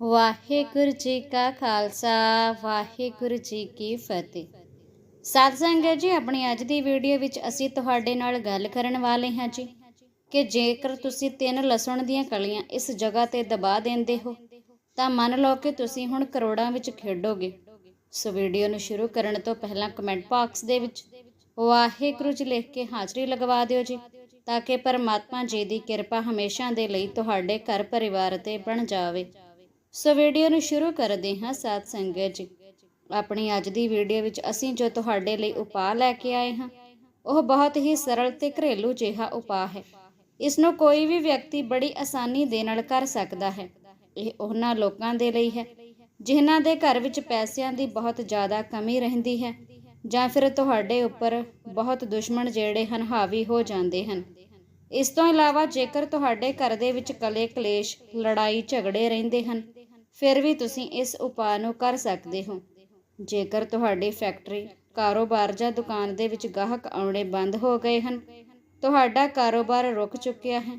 ਵਾਹਿਗੁਰੂ ਜੀ ਕਾ ਖਾਲਸਾ, ਵਾਹਿਗੁਰੂ ਜੀ ਕੀ ਫਤਿਹ। ਸਾਧ ਸੰਗਤ ਜੀ, ਆਪਣੀ ਅੱਜ ਦੀ ਵੀਡੀਓ ਵਿੱਚ ਅਸੀਂ ਤੁਹਾਡੇ ਨਾਲ ਗੱਲ ਕਰਨ ਵਾਲੇ ਹਾਂ ਜੀ ਕਿ ਜੇਕਰ ਤੁਸੀਂ ਤਿੰਨ ਲਸਣ ਦੀਆਂ ਕਲੀਆਂ ਇਸ ਜਗ੍ਹਾ ਤੇ ਦਬਾ ਦਿੰਦੇ ਹੋ, ਤਾਂ ਮੰਨ ਲਓ ਕਿ ਤੁਸੀਂ ਹੁਣ ਕਰੋੜਾਂ ਵਿੱਚ ਖੇਡੋਗੇ। ਸੋ ਵੀਡੀਓ ਨੂੰ ਸ਼ੁਰੂ ਕਰਨ ਤੋਂ ਪਹਿਲਾਂ ਕਮੈਂਟ ਬਾਕਸ ਦੇ ਵਿੱਚ ਵਾਹਿਗੁਰੂ ਜੀ ਲਿਖ ਕੇ ਹਾਜ਼ਰੀ ਲਗਵਾ ਦਿਓ ਜੀ, ਤਾਂ ਕਿ ਪਰਮਾਤਮਾ ਜੀ ਦੀ ਕਿਰਪਾ ਹਮੇਸ਼ਾ ਦੇ ਲਈ ਤੁਹਾਡੇ ਘਰ ਪਰਿਵਾਰ ਤੇ ਬਣ ਜਾਵੇ। ਸੋ ਵੀਡੀਓ ਨੂੰ ਸ਼ੁਰੂ ਕਰਦੇ ਹਾਂ ਸਾਧ ਸੰਗਤ ਜੀ। ਆਪਣੀ ਅੱਜ ਦੀ ਵੀਡੀਓ ਵਿੱਚ ਅਸੀਂ ਜੋ ਤੁਹਾਡੇ ਲਈ ਉਪਾਅ ਲੈ ਕੇ ਆਏ ਹਾਂ, ਉਹ ਬਹੁਤ ਹੀ ਸਰਲ ਤੇ ਘਰੇਲੂ ਜਿਹਾ ਉਪਾਅ ਹੈ। ਇਸ ਨੂੰ ਕੋਈ ਵੀ ਵਿਅਕਤੀ ਬੜੀ ਆਸਾਨੀ ਦੇ ਨਾਲ ਕਰ ਸਕਦਾ ਹੈ। ਇਹ ਉਹਨਾਂ ਲੋਕਾਂ ਦੇ ਲਈ ਹੈ, ਜਿਨ੍ਹਾਂ ਦੇ ਘਰ ਵਿੱਚ ਪੈਸਿਆਂ ਦੀ ਬਹੁਤ ਜ਼ਿਆਦਾ ਕਮੀ ਰਹਿੰਦੀ ਹੈ, ਜਾਂ ਫਿਰ ਤੁਹਾਡੇ ਉੱਪਰ ਬਹੁਤ ਦੁਸ਼ਮਣ ਜਿਹੜੇ ਹਨ, ਹਾਵੀ ਹੋ ਜਾਂਦੇ ਹਨ। ਇਸ ਤੋਂ ਇਲਾਵਾ ਜੇਕਰ ਤੁਹਾਡੇ ਘਰ ਦੇ ਵਿੱਚ ਕਲੇ ਕਲੇਸ਼ ਲੜਾਈ ਝਗੜੇ ਰਹਿੰਦੇ ਹਨ ਫਿਰ ਵੀ ਤੁਸੀਂ ਇਸ ਉਪਾਅ ਨੂੰ ਕਰ ਸਕਦੇ ਹੋ। ਜੇਕਰ ਤੁਹਾਡੀ ਫੈਕਟਰੀ, ਕਾਰੋਬਾਰ ਜਾਂ ਦੁਕਾਨ ਦੇ ਵਿੱਚ ਗਾਹਕ ਆਉਣੇ ਬੰਦ ਹੋ ਗਏ ਹਨ, ਤੁਹਾਡਾ ਕਾਰੋਬਾਰ ਰੁਕ ਚੁੱਕਿਆ ਹੈ,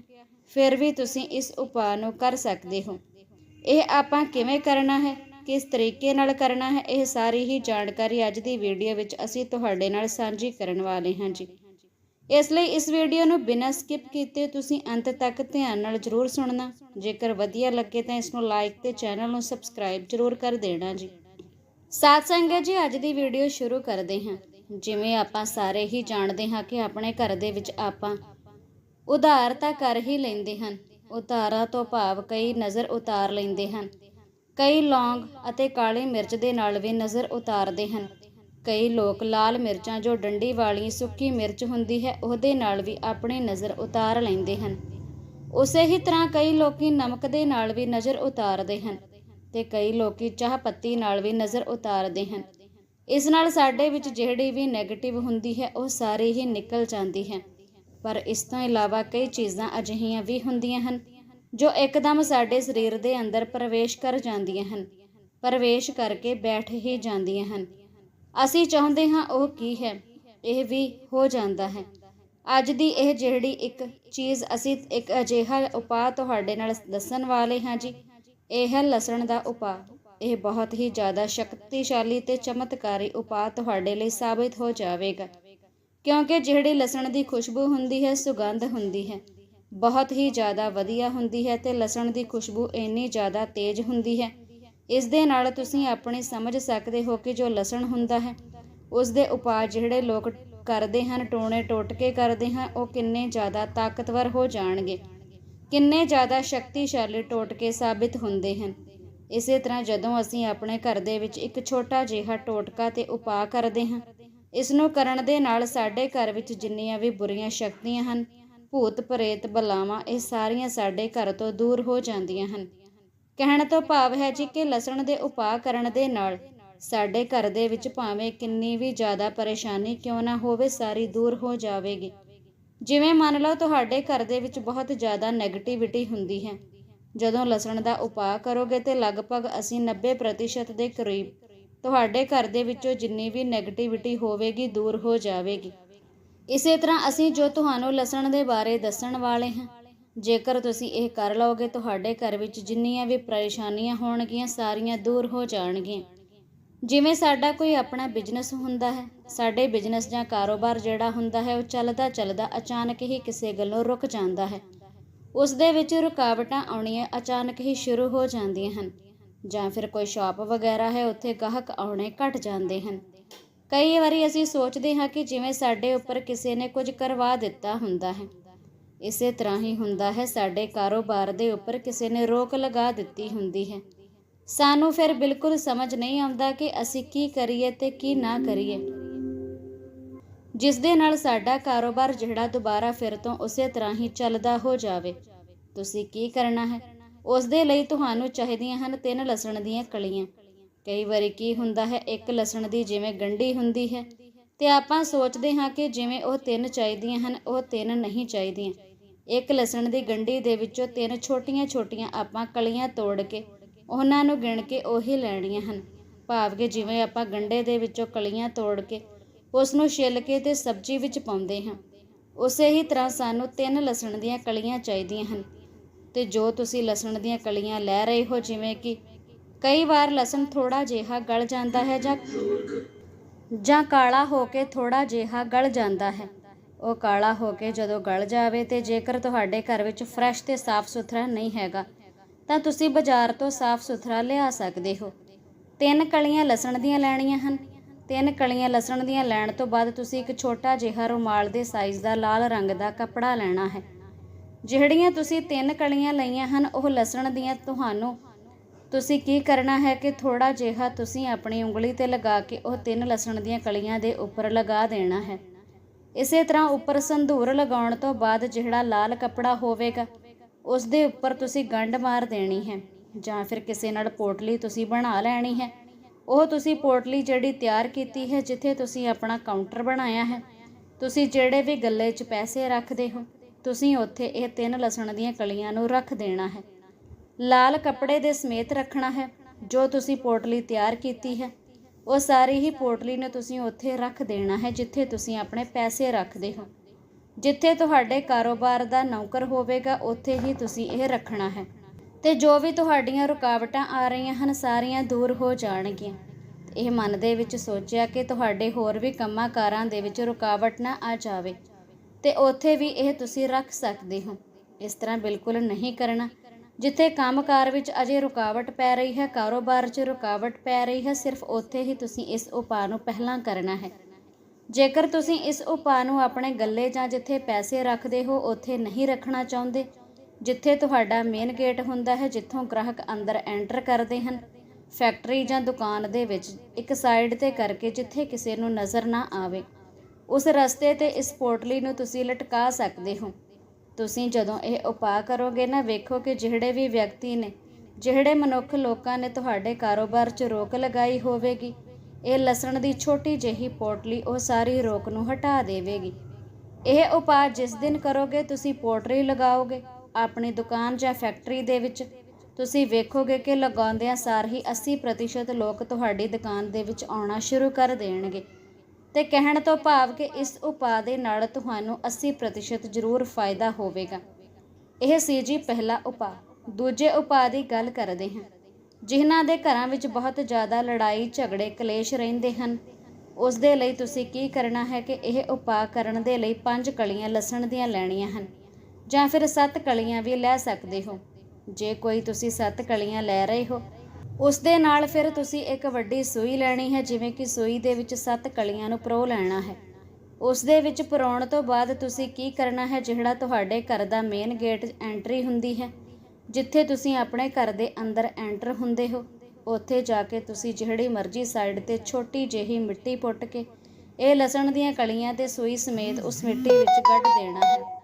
ਫਿਰ ਵੀ ਤੁਸੀਂ ਇਸ ਉਪਾਅ ਨੂੰ ਕਰ ਸਕਦੇ ਹੋ। ਇਹ ਆਪਾਂ ਕਿਵੇਂ ਕਰਨਾ ਹੈ, ਕਿਸ ਤਰੀਕੇ ਨਾਲ ਕਰਨਾ ਹੈ, ਇਹ ਸਾਰੀ ਹੀ ਜਾਣਕਾਰੀ ਅੱਜ ਦੀ ਵੀਡੀਓ ਵਿੱਚ ਅਸੀਂ ਤੁਹਾਡੇ ਨਾਲ ਸਾਂਝੀ ਕਰਨ ਵਾਲੇ ਹਾਂ ਜੀ। ਇਸ ਲਈ ਇਸ ਵੀਡੀਓ ਨੂੰ ਬਿਨਾਂ ਸਕਿਪ ਕੀਤੇ ਤੁਸੀਂ ਅੰਤ ਤੱਕ ਧਿਆਨ ਨਾਲ ਜ਼ਰੂਰ ਸੁਣਨਾ। ਜੇਕਰ ਵਧੀਆ ਲੱਗੇ ਤਾਂ ਇਸ ਨੂੰ ਲਾਈਕ ਤੇ ਚੈਨਲ ਨੂੰ ਸਬਸਕ੍ਰਾਈਬ ਜ਼ਰੂਰ ਕਰ ਦੇਣਾ ਜੀ। ਸਾਧ ਸੰਗਤ ਜੀ, ਅੱਜ ਦੀ ਵੀਡੀਓ ਸ਼ੁਰੂ ਕਰਦੇ ਹਾਂ। ਜਿਵੇਂ ਆਪਾਂ ਸਾਰੇ ਹੀ ਜਾਣਦੇ ਹਾਂ ਕਿ ਆਪਣੇ ਘਰ ਦੇ ਵਿੱਚ ਆਪਾਂ ਉਧਾਰ ਤਾਂ ਕਰ ਹੀ ਲੈਂਦੇ ਹਨ। ਉਧਾਰਾਂ ਤੋਂ ਭਾਵ ਕਈ ਨਜ਼ਰ ਉਤਾਰ ਲੈਂਦੇ ਹਨ। ਕਈ ਲੌਂਗ ਅਤੇ ਕਾਲੀ ਮਿਰਚ ਦੇ ਨਾਲ ਵੀ ਨਜ਼ਰ ਉਤਾਰਦੇ ਹਨ। ਕਈ ਲੋਕ ਲਾਲ ਮਿਰਚਾਂ ਜੋ ਡੰਡੀ ਵਾਲੀ ਸੁੱਕੀ ਮਿਰਚ ਹੁੰਦੀ ਹੈ, ਉਹਦੇ ਨਾਲ ਵੀ ਆਪਣੀ ਨਜ਼ਰ ਉਤਾਰ ਲੈਂਦੇ ਹਨ। ਉਸੇ ਹੀ ਤਰ੍ਹਾਂ ਕਈ ਲੋਕੀ ਨਮਕ ਦੇ ਨਾਲ ਵੀ ਨਜ਼ਰ ਉਤਾਰਦੇ ਹਨ ਤੇ ਕਈ ਲੋਕੀ ਚਾਹ ਪੱਤੀ ਨਾਲ ਵੀ ਨਜ਼ਰ ਉਤਾਰਦੇ ਹਨ। ਇਸ ਨਾਲ ਸਾਡੇ ਵਿੱਚ ਜਿਹੜੀ ਵੀ 네ਗੇਟਿਵ ਹੁੰਦੀ ਹੈ, ਉਹ ਸਾਰੀ ਹੀ ਨਿਕਲ ਜਾਂਦੀ ਹੈ। ਪਰ ਇਸ ਤੋਂ ਇਲਾਵਾ ਕਈ ਚੀਜ਼ਾਂ ਅਜਿਹੀਆਂ ਵੀ ਹੁੰਦੀਆਂ ਹਨ, ਜੋ ਇੱਕਦਮ ਸਾਡੇ ਸਰੀਰ ਦੇ ਅੰਦਰ ਪ੍ਰਵੇਸ਼ ਕਰ ਜਾਂਦੀਆਂ ਹਨ, ਪ੍ਰਵੇਸ਼ ਕਰਕੇ ਬੈਠ ਹੀ ਜਾਂਦੀਆਂ ਹਨ। ਅਸੀਂ ਚਾਹੁੰਦੇ ਹਾਂ ਉਹ ਕੀ ਹੈ? ਇਹ ਵੀ ਹੋ ਜਾਂਦਾ ਹੈ। ਅੱਜ ਦੀ ਇਹ ਜਿਹੜੀ ਇੱਕ ਚੀਜ਼ ਅਸੀਂ ਇੱਕ ਅਜਿਹਾ ਉਪਾਅ ਤੁਹਾਡੇ ਨਾਲ ਦੱਸਣ ਵਾਲੇ ਹਾਂ ਜੀ, ਇਹ ਹੈ ਲਸਣ ਦਾ ਉਪਾਅ। ਇਹ ਬਹੁਤ ਹੀ ਜ਼ਿਆਦਾ ਸ਼ਕਤੀਸ਼ਾਲੀ ਤੇ ਚਮਤਕਾਰੀ ਉਪਾਅ ਤੁਹਾਡੇ ਲਈ ਸਾਬਿਤ ਹੋ ਜਾਵੇਗਾ। ਕਿਉਂਕਿ ਜਿਹੜੀ ਲਸਣ ਦੀ ਖੁਸ਼ਬੂ ਹੁੰਦੀ ਹੈ, ਸੁਗੰਧ ਹੁੰਦੀ ਹੈ। ਬਹੁਤ ਹੀ ਜ਼ਿਆਦਾ ਵਧੀਆ ਹੁੰਦੀ ਹੈ ਤੇ ਲਸਣ ਦੀ ਖੁਸ਼ਬੂ ਇੰਨੀ ਜ਼ਿਆਦਾ ਤੇਜ਼ ਹੁੰਦੀ ਹੈ ਇਸ ਦੇ ਨਾਲ ਤੁਸੀਂ ਆਪਣੀ ਸਮਝ ਸਕਦੇ ਹੋ ਕਿ ਜੋ ਲਸਣ ਹੁੰਦਾ ਹੈ, ਉਸ ਦੇ ਉਪਾਅ ਜਿਹੜੇ ਲੋਕ ਕਰਦੇ ਹਨ, ਟੋਣੇ ਟੋਟਕੇ ਕਰਦੇ ਹਨ, ਉਹ ਕਿੰਨੇ ਜ਼ਿਆਦਾ ਤਾਕਤਵਰ ਹੋ ਜਾਣਗੇ। ਕਿੰਨੇ ਜ਼ਿਆਦਾ ਸ਼ਕਤੀਸ਼ਾਲੀ ਟੋਟਕੇ ਸਾਬਿਤ ਹੁੰਦੇ ਹਨ। ਇਸੇ ਤਰ੍ਹਾਂ ਜਦੋਂ ਅਸੀਂ ਆਪਣੇ ਘਰ ਦੇ ਵਿੱਚ ਇੱਕ ਛੋਟਾ ਜਿਹਾ ਟੋਟਕਾ ਤੇ ਉਪਾਅ ਕਰਦੇ ਹਾਂ, ਇਸ ਨੂੰ ਕਰਨ ਦੇ ਨਾਲ ਸਾਡੇ ਘਰ ਵਿੱਚ ਜਿੰਨੀਆਂ ਵੀ ਬੁਰੀਆਂ ਸ਼ਕਤੀਆਂ ਹਨ ਭੂਤ ਪ੍ਰੇਤ ਬਲਾਵਾਂ ਇਹ ਸਾਰੀਆਂ ਸਾਡੇ ਘਰ ਤੋਂ ਦੂਰ ਹੋ ਜਾਂਦੀਆਂ ਹਨ। ਕਹਿਣ ਤੋਂ ਭਾਵ ਹੈ ਜੀ ਕਿ ਲਸਣ ਦੇ ਉਪਾਅ ਕਰਨ ਦੇ ਨਾਲ ਸਾਡੇ ਘਰ ਦੇ ਵਿੱਚ ਭਾਵੇਂ ਕਿੰਨੀ ਵੀ ਜ਼ਿਆਦਾ ਪਰੇਸ਼ਾਨੀ ਕਿਉਂ ਨਾ ਹੋਵੇ, ਸਾਰੀ ਦੂਰ ਹੋ ਜਾਵੇਗੀ। ਜਿਵੇਂ ਮੰਨ ਲਓ ਤੁਹਾਡੇ ਘਰ ਦੇ ਵਿੱਚ ਬਹੁਤ ਜ਼ਿਆਦਾ 네ਗੇਟਿਵਿਟੀ ਹੁੰਦੀ ਹੈ। ਜਦੋਂ ਲਸਣ ਦਾ ਉਪਾਅ ਕਰੋਗੇ ਤੇ ਲਗਭਗ ਅਸੀਂ 90% ਦੇ ਕਰੀਬ ਤੁਹਾਡੇ ਘਰ ਦੇ ਵਿੱਚੋਂ ਜਿੰਨੀ ਵੀ 네ਗੇਟਿਵਿਟੀ ਹੋਵੇਗੀ, ਦੂਰ ਹੋ ਜਾਵੇਗੀ। ਇਸੇ ਤਰ੍ਹਾਂ ਅਸੀਂ ਜੋ ਤੁਹਾਨੂੰ ਲਸਣ ਦੇ ਬਾਰੇ ਦੱਸਣ ਵਾਲੇ ਹਾਂ ਜੇਕਰ ਤੁਸੀਂ ਇਹ ਕਰ ਲਓਗੇ, ਤੁਹਾਡੇ ਘਰ ਵਿੱਚ ਜਿੰਨੀਆਂ ਵੀ ਪਰੇਸ਼ਾਨੀਆਂ ਹੋਣਗੀਆਂ, ਸਾਰੀਆਂ ਦੂਰ ਹੋ ਜਾਣਗੀਆਂ। ਜਿਵੇਂ ਸਾਡਾ ਕੋਈ ਆਪਣਾ ਬਿਜ਼ਨਸ ਹੁੰਦਾ ਹੈ, ਸਾਡੇ ਬਿਜ਼ਨਸ ਜਾਂ ਕਾਰੋਬਾਰ ਜਿਹੜਾ ਹੁੰਦਾ ਹੈ, ਉਹ ਚੱਲਦਾ ਚੱਲਦਾ ਅਚਾਨਕ ਹੀ ਕਿਸੇ ਗੱਲੋਂ ਰੁਕ ਜਾਂਦਾ ਹੈ। ਉਸ ਦੇ ਵਿੱਚ ਰੁਕਾਵਟਾਂ ਆਉਣੀਆਂ ਅਚਾਨਕ ਹੀ ਸ਼ੁਰੂ ਹੋ ਜਾਂਦੀਆਂ ਹਨ, ਜਾਂ ਫਿਰ ਕੋਈ ਸ਼ਾਪ ਵਗੈਰਾ ਹੈ, ਉੱਥੇ ਗਾਹਕ ਆਉਣੇ ਘਟ ਜਾਂਦੇ ਹਨ। ਕਈ ਵਾਰੀ ਅਸੀਂ ਸੋਚਦੇ ਹਾਂ ਕਿ ਜਿਵੇਂ ਸਾਡੇ ਉੱਪਰ ਕਿਸੇ ਨੇ ਕੁਝ ਕਰਵਾ ਦਿੱਤਾ ਹੁੰਦਾ ਹੈ ਇਸੇ ਤਰ੍ਹਾਂ ਹੀ ਹੁੰਦਾ ਹੈ, ਸਾਡੇ ਕਾਰੋਬਾਰ ਦੇ ਉੱਪਰ ਕਿਸੇ ਨੇ ਰੋਕ ਲਗਾ ਦਿੱਤੀ ਹੁੰਦੀ ਹੈ। ਸਾਨੂੰ ਫਿਰ ਬਿਲਕੁਲ ਸਮਝ ਨਹੀਂ ਆਉਂਦਾ ਕਿ ਅਸੀਂ ਕੀ ਕਰੀਏ ਤੇ ਕੀ ਨਾ ਕਰੀਏ। ਜਿਸ ਦੇ ਨਾਲ ਸਾਡਾ ਕਾਰੋਬਾਰ ਜਿਹੜਾ ਦੁਬਾਰਾ ਫਿਰ ਤੋਂ ਉਸੇ ਤਰ੍ਹਾਂ ਹੀ ਚੱਲਦਾ ਹੋ ਜਾਵੇ। ਤੁਸੀਂ ਕੀ ਕਰਨਾ ਹੈ? ਉਸ ਦੇ ਲਈ ਤੁਹਾਨੂੰ ਚਾਹੀਦੀਆਂ ਹਨ ਤਿੰਨ ਲਸਣ ਦੀਆਂ ਕਲੀਆਂ। ਕਈ ਵਾਰੀ ਕੀ ਹੁੰਦਾ ਹੈ, ਇੱਕ ਲਸਣ ਦੀ ਜਿਵੇਂ ਗੰਢੀ ਹੁੰਦੀ ਹੈ ਤੇ ਆਪਾਂ ਸੋਚਦੇ ਹਾਂ ਕਿ ਜਿਵੇਂ ਉਹ ਤਿੰਨ ਚਾਹੀਦੀਆਂ ਹਨ, ਉਹ ਤਿੰਨ ਨਹੀਂ ਚਾਹੀਦੀਆਂ। ਇੱਕ ਲਸਣ ਦੀ ਗੰਢੀ ਦੇ ਵਿੱਚੋਂ ਤਿੰਨ ਛੋਟੀਆਂ-ਛੋਟੀਆਂ ਆਪਾਂ ਕਲੀਆਂ ਤੋੜ ਕੇ ਉਹਨਾਂ ਨੂੰ ਗਿਣ ਕੇ ਉਹੀ ਲੈਣੀਆਂ ਹਨ। ਭਾਵ ਕਿ ਜਿਵੇਂ ਆਪਾਂ ਗੰਢੇ ਦੇ ਵਿੱਚੋਂ ਕਲੀਆਂ ਤੋੜ ਕੇ ਉਸ ਨੂੰ ਛਿੱਲ ਕੇ ਤੇ ਸਬਜ਼ੀ ਵਿੱਚ ਪਾਉਂਦੇ ਹਾਂ, ਉਸੇ ਹੀ ਤਰ੍ਹਾਂ ਸਾਨੂੰ ਤਿੰਨ ਲਸਣ ਦੀਆਂ ਕਲੀਆਂ ਚਾਹੀਦੀਆਂ ਹਨ। ਤੇ ਜੋ ਤੁਸੀਂ ਲਸਣ ਦੀਆਂ ਕਲੀਆਂ ਲੈ ਰਹੇ ਹੋ, ਜਿਵੇਂ ਕਿ ਕਈ ਵਾਰ ਲਸਣ ਥੋੜਾ ਜਿਹਾ ਗਲ ਜਾਂਦਾ ਹੈ ਜਾਂ ਜਾਂ ਕਾਲਾ ਹੋ ਕੇ ਥੋੜਾ ਜਿਹਾ ਗਲ ਜਾਂਦਾ ਹੈ। ਉਹ ਕਾਲਾ ਹੋ ਕੇ ਜਦੋਂ ਗਲ ਜਾਵੇ ਤੇ ਜੇਕਰ ਤੁਹਾਡੇ ਘਰ ਵਿੱਚ ਫਰੈਸ਼ ਤੇ ਸਾਫ਼ ਸੁਥਰਾ ਨਹੀਂ ਹੈਗਾ, ਤਾਂ ਤੁਸੀਂ ਬਾਜ਼ਾਰ ਤੋਂ ਸਾਫ਼ ਸੁਥਰਾ ਲਿਆ ਸਕਦੇ ਹੋ। ਤਿੰਨ ਕਲੀਆਂ ਲਸਣ ਦੀਆਂ ਲੈਣੀਆਂ ਹਨ। ਤਿੰਨ ਕਲੀਆਂ ਲਸਣ ਦੀਆਂ ਲੈਣ ਤੋਂ ਬਾਅਦ ਤੁਸੀਂ ਇੱਕ ਛੋਟਾ ਜਿਹਾ ਰੁਮਾਲ ਦੇ ਸਾਈਜ਼ ਦਾ ਲਾਲ ਰੰਗ ਦਾ ਕੱਪੜਾ ਲੈਣਾ ਹੈ। ਜਿਹੜੀਆਂ ਤੁਸੀਂ ਤਿੰਨ ਕਲੀਆਂ ਲਈਆਂ ਹਨ, ਉਹ ਲਸਣ ਦੀਆਂ ਤੁਹਾਨੂੰ ਤੁਸੀਂ ਕੀ ਕਰਨਾ ਹੈ ਕਿ ਥੋੜਾ ਜਿਹਾ ਤੁਸੀਂ ਆਪਣੀ ਉਂਗਲੀ ਤੇ ਲਗਾ ਕੇ ਉਹ ਤਿੰਨ ਲਸਣ ਦੀਆਂ ਕਲੀਆਂ ਦੇ ਉੱਪਰ ਲਗਾ ਦੇਣਾ ਹੈ। ਇਸੇ ਤਰ੍ਹਾਂ ਉੱਪਰ ਸੰਧੂਰ ਲਗਾਉਣ ਤੋਂ ਬਾਅਦ ਜਿਹੜਾ ਲਾਲ ਕੱਪੜਾ ਹੋਵੇਗਾ, ਉਸ ਦੇ ਉੱਪਰ ਤੁਸੀਂ ਗੰਢ ਮਾਰ ਦੇਣੀ ਹੈ ਜਾਂ ਫਿਰ ਕਿਸੇ ਨਾਲ ਪੋਟਲੀ ਤੁਸੀਂ ਬਣਾ ਲੈਣੀ ਹੈ। ਉਹ ਤੁਸੀਂ ਪੋਟਲੀ ਜਿਹੜੀ ਤਿਆਰ ਕੀਤੀ ਹੈ, ਜਿੱਥੇ ਤੁਸੀਂ ਆਪਣਾ ਕਾਊਂਟਰ ਬਣਾਇਆ ਹੈ, ਤੁਸੀਂ ਜਿਹੜੇ ਵੀ ਗੱਲੇ 'ਚ ਪੈਸੇ ਰੱਖਦੇ ਹੋ, ਤੁਸੀਂ ਉੱਥੇ ਇਹ ਤਿੰਨ ਲਸਣ ਦੀਆਂ ਕਲੀਆਂ ਨੂੰ ਰੱਖ ਦੇਣਾ ਹੈ। ਲਾਲ ਕੱਪੜੇ ਦੇ ਸਮੇਤ ਰੱਖਣਾ ਹੈ, ਜੋ ਤੁਸੀਂ ਪੋਟਲੀ ਤਿਆਰ ਕੀਤੀ ਹੈ। ਉਹ ਸਾਰੀ ਹੀ ਪੋਟਲੀ ਨੂੰ ਤੁਸੀਂ ਉੱਥੇ ਰੱਖ ਦੇਣਾ ਹੈ, ਜਿੱਥੇ ਤੁਸੀਂ ਆਪਣੇ ਪੈਸੇ ਰੱਖਦੇ ਹੋ। ਜਿੱਥੇ ਤੁਹਾਡੇ ਕਾਰੋਬਾਰ ਦਾ ਨੌਕਰ ਹੋਵੇਗਾ, ਉੱਥੇ ਹੀ ਤੁਸੀਂ ਇਹ ਰੱਖਣਾ ਹੈ। ਤੇ ਜੋ ਵੀ ਤੁਹਾਡੀਆਂ ਰੁਕਾਵਟਾਂ ਆ ਰਹੀਆਂ ਹਨ, ਸਾਰੀਆਂ ਦੂਰ ਹੋ ਜਾਣਗੀਆਂ। ਇਹ ਮਨ ਦੇ ਵਿੱਚ ਸੋਚਿਆ ਕਿ ਤੁਹਾਡੇ ਹੋਰ ਵੀ ਕੰਮਾਂ ਕਾਰਾਂ ਦੇ ਵਿੱਚ ਰੁਕਾਵਟ ਨਾ ਆ ਜਾਵੇ, ਤੇ ਉੱਥੇ ਵੀ ਇਹ ਤੁਸੀਂ ਰੱਖ ਸਕਦੇ ਹੋ। ਇਸ ਤਰ੍ਹਾਂ ਬਿਲਕੁਲ ਨਹੀਂ ਕਰਨਾ। ਜਿੱਥੇ ਕੰਮਕਾਰ ਵਿੱਚ ਅਜੇ ਰੁਕਾਵਟ ਪੈ ਰਹੀ ਹੈ, ਕਾਰੋਬਾਰ 'ਚ ਰੁਕਾਵਟ ਪੈ ਰਹੀ ਹੈ, ਸਿਰਫ ਉੱਥੇ ਹੀ ਤੁਸੀਂ ਇਸ ਉਪਾਅ ਨੂੰ ਪਹਿਲਾਂ ਕਰਨਾ ਹੈ। ਜੇਕਰ ਤੁਸੀਂ ਇਸ ਉਪਾਅ ਨੂੰ ਆਪਣੇ ਗੱਲੇ ਜਾਂ ਜਿੱਥੇ ਪੈਸੇ ਰੱਖਦੇ ਹੋ, ਉੱਥੇ ਨਹੀਂ ਰੱਖਣਾ ਚਾਹੁੰਦੇ, ਜਿੱਥੇ ਤੁਹਾਡਾ ਮੇਨ ਗੇਟ ਹੁੰਦਾ ਹੈ, ਜਿੱਥੋਂ ਗ੍ਰਾਹਕ ਅੰਦਰ ਐਂਟਰ ਕਰਦੇ ਹਨ, ਫੈਕਟਰੀ ਜਾਂ ਦੁਕਾਨ ਦੇ ਵਿੱਚ, ਇੱਕ ਸਾਈਡ ਤੇ ਕਰਕੇ ਜਿੱਥੇ ਕਿਸੇ ਨੂੰ ਨਜ਼ਰ ਨਾ ਆਵੇ, ਉਸ ਰਸਤੇ ਤੇ ਇਸ ਪੋਟਲੀ ਨੂੰ ਤੁਸੀਂ ਲਟਕਾ ਸਕਦੇ ਹੋ। ਤੁਸੀਂ ਜਦੋਂ ਇਹ ਉਪਾਅ ਕਰੋਗੇ ਨਾ, ਵੇਖੋ ਕਿ ਜਿਹੜੇ ਵੀ ਵਿਅਕਤੀ ਨੇ, ਜਿਹੜੇ ਮਨੁੱਖ ਲੋਕਾਂ ਨੇ ਤੁਹਾਡੇ ਕਾਰੋਬਾਰ 'ਚ ਰੋਕ ਲਗਾਈ ਹੋਵੇਗੀ, ਇਹ ਲਸਣ ਦੀ ਛੋਟੀ ਜਿਹੀ ਪੋਟਲੀ ਉਹ ਸਾਰੀ ਰੋਕ ਨੂੰ ਹਟਾ ਦੇਵੇਗੀ। ਇਹ ਉਪਾਅ ਜਿਸ ਦਿਨ ਕਰੋਗੇ, ਤੁਸੀਂ ਪੋਟਰੀ ਲਗਾਓਗੇ ਆਪਣੀ ਦੁਕਾਨ ਜਾਂ ਫੈਕਟਰੀ ਦੇ ਵਿੱਚ। ਤੁਸੀਂ ਵੇਖੋਗੇ ਕਿ ਲਗਾਉਂਦਿਆਂ ਸਾਰ ਹੀ 80% ਲੋਕ ਤੁਹਾਡੀ ਦੁਕਾਨ ਦੇ ਵਿੱਚ ਆਉਣਾ ਸ਼ੁਰੂ ਕਰ ਦੇਣਗੇ। ਤੇ ਕਹਿਣ ਤੋਂ ਭਾਵ ਕਿ ਇਸ ਉਪਾਅ ਦੇ ਨਾਲ ਤੁਹਾਨੂੰ 80% ਜ਼ਰੂਰ ਫਾਇਦਾ ਹੋਵੇਗਾ। ਇਹ ਸੀ ਜੀ ਪਹਿਲਾ ਉਪਾਅ। ਦੂਜੇ ਉਪਾਅ ਦੀ ਗੱਲ ਕਰਦੇ ਹਾਂ। ਜਿਨ੍ਹਾਂ ਦੇ ਘਰਾਂ ਵਿੱਚ ਬਹੁਤ ਜ਼ਿਆਦਾ ਲੜਾਈ, ਝਗੜੇ, ਕਲੇਸ਼ ਰਹਿੰਦੇ ਹਨ ਉਸ ਦੇ ਲਈ ਤੁਸੀਂ ਕੀ ਕਰਨਾ ਹੈ ਕਿ ਇਹ ਉਪਾਅ ਕਰਨ ਦੇ ਲਈ ਪੰਜ ਕਲੀਆਂ ਲਸਣ ਦੀਆਂ ਲੈਣੀਆਂ ਹਨ ਜਾਂ ਫਿਰ ਸੱਤ ਕਲੀਆਂ ਵੀ ਲੈ ਸਕਦੇ ਹੋ। ਜੇ ਕੋਈ ਤੁਸੀਂ ਸੱਤ ਕਲੀਆਂ ਲੈ ਰਹੇ ਹੋ ਉਸ ਦੇ ਨਾਲ ਫਿਰ ਤੁਸੀਂ ਇੱਕ ਵੱਡੀ ਸੂਈ ਲੈਣੀ ਹੈ, ਜਿਵੇਂ ਕਿ ਸੂਈ ਦੇ ਵਿੱਚ ਸੱਤ ਕਲੀਆਂ ਨੂੰ ਪਰੋ ਲੈਣਾ ਹੈ। ਉਸ ਦੇ ਵਿੱਚ ਪਰੋਣ ਤੋਂ ਬਾਅਦ ਤੁਸੀਂ ਕੀ ਕਰਨਾ ਹੈ, ਜਿਹੜਾ ਤੁਹਾਡੇ ਘਰ ਦਾ ਮੇਨ ਗੇਟ ਐਂਟਰੀ ਹੁੰਦੀ ਹੈ, ਜਿੱਥੇ ਤੁਸੀਂ ਆਪਣੇ ਘਰ ਦੇ ਅੰਦਰ ਐਂਟਰ ਹੁੰਦੇ ਹੋ, ਉੱਥੇ ਜਾ ਕੇ ਤੁਸੀਂ ਜਿਹੜੀ ਮਰਜ਼ੀ ਸਾਈਡ ਤੇ ਛੋਟੀ ਜਿਹੀ ਮਿੱਟੀ ਪੁੱਟ ਕੇ ਇਹ ਲਸਣ ਦੀਆਂ ਕਲੀਆਂ ਤੇ ਸੂਈ ਸਮੇਤ ਉਸ ਮਿੱਟੀ ਵਿੱਚ ਗੱਡ ਦੇਣਾ ਹੈ।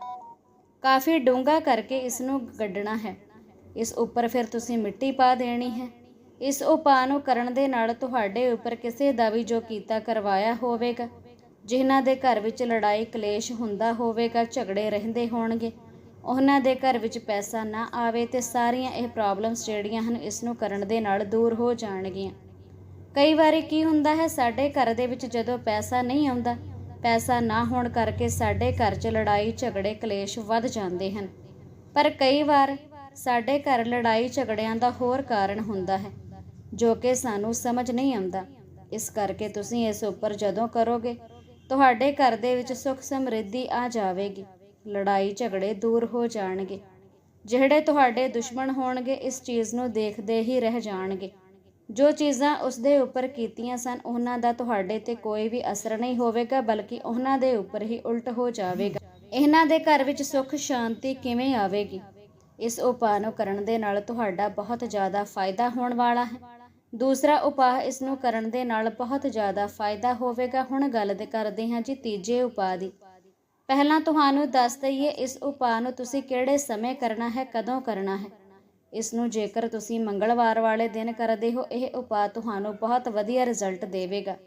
ਕਾਫੀ ਡੂੰਘਾ ਕਰਕੇ ਇਸ ਨੂੰ ਗੱਡਣਾ ਹੈ। ਇਸ ਉੱਪਰ ਫਿਰ ਤੁਸੀਂ ਮਿੱਟੀ ਪਾ ਦੇਣੀ ਹੈ। ਇਸ ਉਪਾਅ ਨੂੰ ਕਰਨ ਦੇ ਨਾਲ ਤੁਹਾਡੇ ਉੱਪਰ ਕਿਸੇ ਦਾ ਵੀ ਜੋ ਕੀਤਾ ਕਰਵਾਇਆ ਹੋਵੇਗਾ। ਜਿਨ੍ਹਾਂ ਦੇ ਘਰ ਵਿੱਚ ਲੜਾਈ ਕਲੇਸ਼ ਹੁੰਦਾ ਹੋਵੇਗਾ, ਝਗੜੇ ਰਹਿੰਦੇ ਹੋਣਗੇ। ਉਹਨਾਂ ਦੇ ਘਰ ਵਿੱਚ ਪੈਸਾ ਨਾ ਆਵੇ ਤੇ ਸਾਰੀਆਂ ਇਹ ਪ੍ਰੋਬਲਮਸ ਜਿਹੜੀਆਂ ਹਨ, ਇਸ ਨੂੰ ਕਰਨ ਦੇ ਨਾਲ ਦੂਰ ਹੋ ਜਾਣਗੀਆਂ। ਕਈ ਵਾਰੀ ਕੀ ਹੁੰਦਾ ਹੈ, ਸਾਡੇ ਘਰ ਦੇ ਵਿੱਚ ਜਦੋਂ ਪੈਸਾ ਨਹੀਂ ਆਉਂਦਾ, ਪੈਸਾ ਨਾ ਹੋਣ ਕਰਕੇ ਸਾਡੇ ਘਰ 'ਚ ਲੜਾਈ, ਝਗੜੇ, ਕਲੇਸ਼ ਵੱਧ ਜਾਂਦੇ ਹਨ। ਪਰ ਕਈ ਵਾਰ ਸਾਡੇ ਘਰ ਲੜਾਈ, ਝਗੜਿਆਂ ਦਾ ਹੋਰ ਕਾਰਨ ਹੁੰਦਾ ਹੈ। ਜੋ ਕਿ ਸਾਨੂੰ ਸਮਝ ਨਹੀਂ ਆਉਂਦਾ। ਇਸ ਕਰਕੇ ਤੁਸੀਂ ਇਸ ਉੱਪਰ ਜਦੋਂ ਕਰੋਗੇ, ਤੁਹਾਡੇ ਘਰ ਦੇ ਵਿੱਚ ਸੁੱਖ ਸਮਰਿੱਧੀ ਆ ਜਾਵੇਗੀ। ਲੜਾਈ ਝਗੜੇ ਦੂਰ ਹੋ ਜਾਣਗੇ। ਜਿਹੜੇ ਤੁਹਾਡੇ ਦੁਸ਼ਮਣ ਹੋਣਗੇ, ਇਸ ਚੀਜ਼ ਨੂੰ ਦੇਖਦੇ ਹੀ ਰਹਿ ਜਾਣਗੇ। ਜੋ ਚੀਜ਼ਾਂ ਉਸ ਦੇ ਉੱਪਰ ਕੀਤੀਆਂ ਸਨ, ਉਹਨਾਂ ਦਾ ਤੁਹਾਡੇ ਤੇ ਕੋਈ ਵੀ ਅਸਰ ਨਹੀਂ ਹੋਵੇਗਾ, ਬਲਕਿ ਉਹਨਾਂ ਦੇ ਉੱਪਰ ਹੀ ਉਲਟ ਹੋ ਜਾਵੇਗਾ। ਇਹਨਾਂ ਦੇ ਘਰ ਵਿੱਚ ਸੁੱਖ, ਸ਼ਾਂਤੀ ਕਿਵੇਂ ਆਵੇਗੀ? ਇਸ ਉਪਾਅ ਨੂੰ ਕਰਨ ਦੇ ਨਾਲ ਤੁਹਾਡਾ ਬਹੁਤ ਜ਼ਿਆਦਾ ਫਾਇਦਾ ਹੋਣ ਵਾਲਾ ਹੈ। ਦੂਸਰਾ ਉਪਾਅ ਇਸ ਨੂੰ ਕਰਨ ਦੇ ਨਾਲ ਬਹੁਤ ਜ਼ਿਆਦਾ ਫਾਇਦਾ ਹੋਵੇਗਾ। ਹੁਣ ਗੱਲ ਕਰਦੇ ਹਾਂ ਜੀ ਤੀਜੇ ਉਪਾਅ ਦੀ। ਪਹਿਲਾਂ ਤੁਹਾਨੂੰ ਦੱਸ ਦਈਏ ਇਸ ਉਪਾਅ ਨੂੰ ਤੁਸੀਂ ਕਿਹੜੇ ਸਮੇਂ ਕਰਨਾ ਹੈ, ਕਦੋਂ ਕਰਨਾ ਹੈ। ਇਸ ਨੂੰ ਜੇਕਰ ਤੁਸੀਂ ਮੰਗਲਵਾਰ ਵਾਲੇ ਦਿਨ ਕਰਦੇ ਹੋ, ਇਹ ਉਪਾਅ ਤੁਹਾਨੂੰ ਬਹੁਤ ਵਧੀਆ ਰਿਜ਼ਲਟ ਦੇਵੇਗਾ।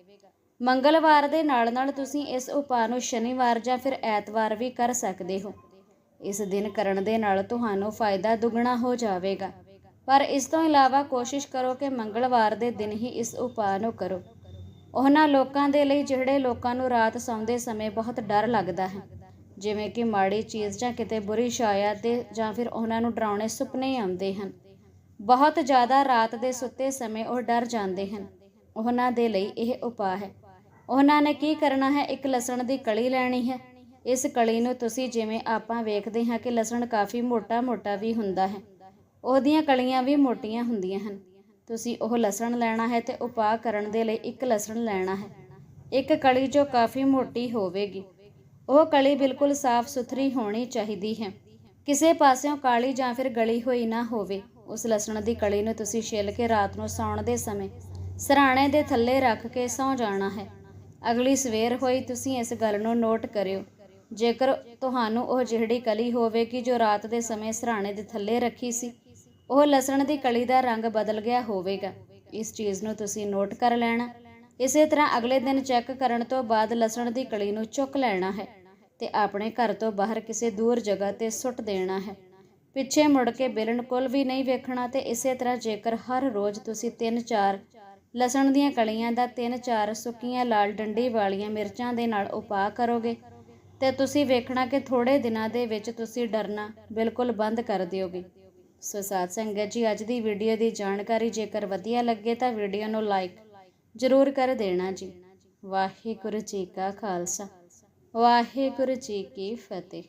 ਮੰਗਲਵਾਰ ਦੇ ਨਾਲ ਨਾਲ ਤੁਸੀਂ ਇਸ ਉਪਾਅ ਨੂੰ ਸ਼ਨੀਵਾਰ ਜਾਂ ਫਿਰ ਐਤਵਾਰ ਵੀ ਕਰ ਸਕਦੇ ਹੋ। ਇਸ ਦਿਨ ਕਰਨ ਦੇ ਨਾਲ ਤੁਹਾਨੂੰ ਫਾਇਦਾ ਦੁੱਗਣਾ ਹੋ ਜਾਵੇਗਾ। ਪਰ ਇਸ ਤੋਂ ਇਲਾਵਾ ਕੋਸ਼ਿਸ਼ ਕਰੋ ਕਿ ਮੰਗਲਵਾਰ ਦੇ ਦਿਨ ਹੀ ਇਸ ਉਪਾਅ ਨੂੰ ਕਰੋ। ਉਹਨਾਂ ਲੋਕਾਂ ਦੇ ਲਈ ਜਿਹੜੇ ਲੋਕਾਂ ਨੂੰ ਰਾਤ ਸੌਂਦੇ ਸਮੇਂ ਬਹੁਤ ਡਰ ਲੱਗਦਾ ਹੈ, ਜਿਵੇਂ ਕਿ ਮਾੜੀ ਚੀਜ਼ ਜਾਂ ਕਿਤੇ ਬੁਰੀ ਸ਼ਾਇਆ ਦੇ ਜਾਂ ਫਿਰ ਉਹਨਾਂ ਨੂੰ ਡਰਾਉਣੇ ਸੁਪਨੇ ਆਉਂਦੇ ਹਨ। ਬਹੁਤ ਜ਼ਿਆਦਾ ਰਾਤ ਦੇ ਸੁੱਤੇ ਸਮੇਂ ਉਹ ਡਰ ਜਾਂਦੇ ਹਨ। ਉਹਨਾਂ ਦੇ ਲਈ ਇਹ ਉਪਾਅ ਹੈ। ਉਹਨਾਂ ਨੇ ਕੀ ਕਰਨਾ ਹੈ? ਇੱਕ ਲਸਣ ਦੀ ਕਲੀ ਲੈਣੀ ਹੈ। ਇਸ ਕਲੀ ਨੂੰ ਤੁਸੀਂ ਜਿਵੇਂ ਆਪਾਂ ਵੇਖਦੇ ਹਾਂ ਕਿ ਲਸਣ ਕਾਫੀ ਮੋਟਾ-ਮੋਟਾ ਵੀ ਹੁੰਦਾ ਹੈ। ਉਹਦੀਆਂ ਕਲੀਆਂ ਵੀ ਮੋਟੀਆਂ ਹੁੰਦੀਆਂ ਹਨ। ਤੁਸੀਂ ਉਹ ਲਸਣ ਲੈਣਾ ਹੈ ਤੇ ਉਪਾਅ ਕਰਨ ਦੇ ਲਈ ਇੱਕ ਲਸਣ ਲੈਣਾ ਹੈ। ਇੱਕ ਕਲੀ ਜੋ ਕਾਫੀ ਮੋਟੀ ਹੋਵੇਗੀ। ਉਹ ਕਲੀ ਬਿਲਕੁਲ ਸਾਫ਼ ਸੁਥਰੀ ਹੋਣੀ ਚਾਹੀਦੀ ਹੈ। ਕਿਸੇ ਪਾਸਿਓਂ ਕਾਲੀ ਜਾਂ ਫਿਰ ਗਲੀ ਹੋਈ ਨਾ ਹੋਵੇ, ਉਸ ਲਸਣ ਦੀ ਕਲੀ ਨੂੰ ਤੁਸੀਂ ਛਿੱਲ ਕੇ ਰਾਤ ਨੂੰ ਸੌਣ ਦੇ ਸਮੇਂ ਸਰਾਣੇ ਦੇ ਥੱਲੇ ਰੱਖ ਕੇ ਸੌਂ ਜਾਣਾ ਹੈ। ਅਗਲੀ ਸਵੇਰ ਹੋਈ ਤੁਸੀਂ ਇਸ ਗੱਲ ਨੂੰ ਨੋਟ ਕਰਿਓ। ਜੇਕਰ ਤੁਹਾਨੂੰ ਉਹ ਜਿਹੜੀ ਕਲੀ ਹੋਵੇਗੀ ਜੋ ਰਾਤ ਦੇ ਸਮੇਂ ਸਰਾਣੇ ਦੇ ਥੱਲੇ ਰੱਖੀ ਸੀ ਉਹ ਲਸਣ ਦੀ ਕਲੀ ਦਾ ਰੰਗ ਬਦਲ ਗਿਆ ਹੋਵੇਗਾ। ਇਸ ਚੀਜ਼ ਨੂੰ ਤੁਸੀਂ ਨੋਟ ਕਰ ਲੈਣਾ। ਇਸੇ ਤਰ੍ਹਾਂ ਅਗਲੇ ਦਿਨ ਚੈੱਕ ਕਰਨ ਤੋਂ ਬਾਅਦ ਲਸਣ ਦੀ ਕਲੀ ਨੂੰ ਚੁੱਕ ਲੈਣਾ ਹੈ ਤੇ ਆਪਣੇ ਘਰ ਤੋਂ ਬਾਹਰ ਕਿਸੇ ਦੂਰ ਜਗ੍ਹਾ ਤੇ ਸੁੱਟ ਦੇਣਾ ਹੈ। ਪਿੱਛੇ ਮੁੜ ਕੇ ਬਿਲਕੁਲ ਵੀ ਨਹੀਂ ਵੇਖਣਾ ਤੇ ਇਸੇ ਤਰ੍ਹਾਂ ਜੇਕਰ ਹਰ ਰੋਜ਼ ਤੁਸੀਂ 3-4 ਲਸਣ ਦੀਆਂ ਕਲੀਆਂ ਦਾ 3-4 ਸੁੱਕੀਆਂ ਲਾਲ ਡੰਡੀ ਵਾਲੀਆਂ ਮਿਰਚਾਂ ਦੇ ਨਾਲ ਉਪਾਅ ਕਰੋਗੇ ਤੇ ਤੁਸੀਂ ਵੇਖਣਾ ਕਿ ਥੋੜੇ ਦਿਨਾਂ ਦੇ ਵਿੱਚ ਤੁਸੀਂ ਡਰਨਾ ਬਿਲਕੁਲ ਬੰਦ ਕਰ ਦਿਓਗੇ। ਸੋ ਸਾਧ ਸੰਗਤ ਜੀ, ਅੱਜ ਦੀ ਵੀਡੀਓ ਦੀ ਜਾਣਕਾਰੀ ਜੇਕਰ ਵਧੀਆ ਲੱਗੇ ਤਾਂ ਵੀਡੀਓ ਨੂੰ ਲਾਈਕ ਜ਼ਰੂਰ ਕਰ ਦੇਣਾ ਜੀ। ਵਾਹਿਗੁਰੂ ਜੀ ਕਾ ਖਾਲਸਾ। ਵਾਹਿਗੁਰੂ ਜੀ ਕੀ ਫਤਿਹ।